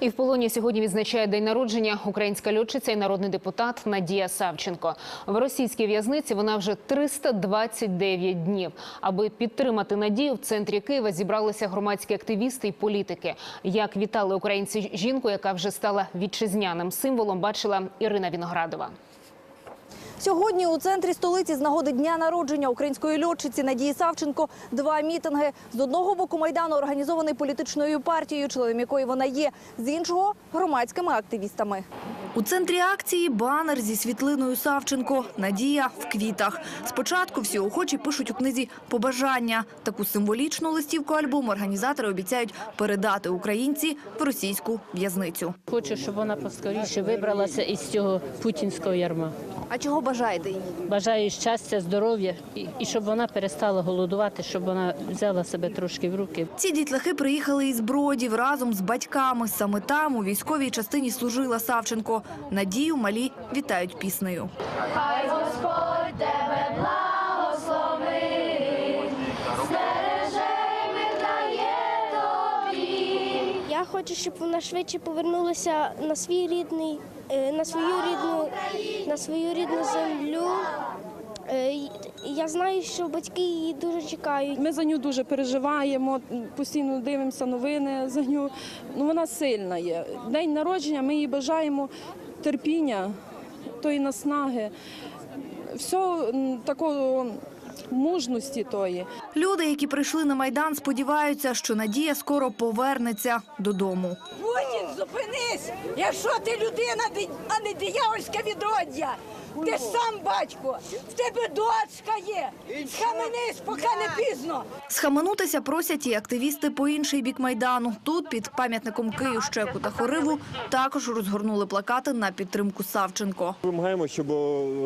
І в полоні сьогодні відзначає день народження українська льотчиця і народний депутат Надія Савченко. В російській в'язниці вона вже 329 днів. Аби підтримати Надію, в центрі Києва зібралися громадські активісти і політики. Як вітали українці жінку, яка вже стала вітчизняним символом, бачила Ірина Віноградова. Сьогодні у центрі столиці з нагоди дня народження української льотчиці Надії Савченко два мітинги. З одного боку майдану організований політичною партією, членом якої вона є, з іншого громадськими активістами. У центрі акції банер зі світлиною Савченко Надія в квітах. Спочатку всі охочі пишуть у книзі побажання. Таку символічну листівку альбому організатори обіцяють передати українці в російську в'язницю. Хочу, щоб вона поскоріше вибралася із цього путінського ярма. А чого бажаєте їй? Бажаю щастя, здоров'я і, і щоб вона перестала голодувати, щоб вона взяла себе трошки в руки. Ці дітлахи приїхали із Бродів разом з батьками. Саме там у військовій частині служила Савченко. Надію малі вітають піснею. Хай Господь тебе благословить, тобі. Я хочу, щоб вона швидше повернулася на свій рідний, е, на свою рідну, на свою рідну землю. Я знаю, що батьки її дуже чекають. Ми за нього дуже переживаємо, постійно дивимося новини за нього. Ну, вона сильна є. День народження ми їй бажаємо терпіння, тої наснаги, всього такого мужності тої. Люди, які прийшли на майдан, сподіваються, що Надія скоро повернеться додому. Путін, зупинись! Якщо ти людина, а не диявольське відроддя, ти ж сам батько, в тебе дочка є. Схаменись, поки не пізно. Схаменутися просять і активісти по інший бік майдану. Тут під пам'ятником Київщеку та Хориву також розгорнули плакати на підтримку Савченко. Вимагаємо, щоб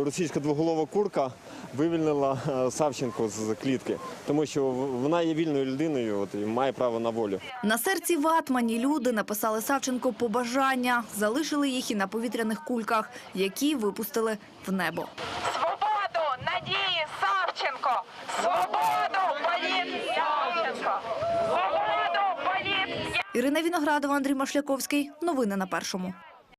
російська двоголова курка вивільнила е, Савченко з клітки, тому що вона є вільною людиною от, і має право на волю. На серці ватмані люди написали Савченко побажання, залишили їх і на повітряних кульках, які випустили в небо. Свободу Надії Савченко! Свободу політ Савченко! Свободу політ Ірина Віноградова, Андрій Машляковський. Новини на першому.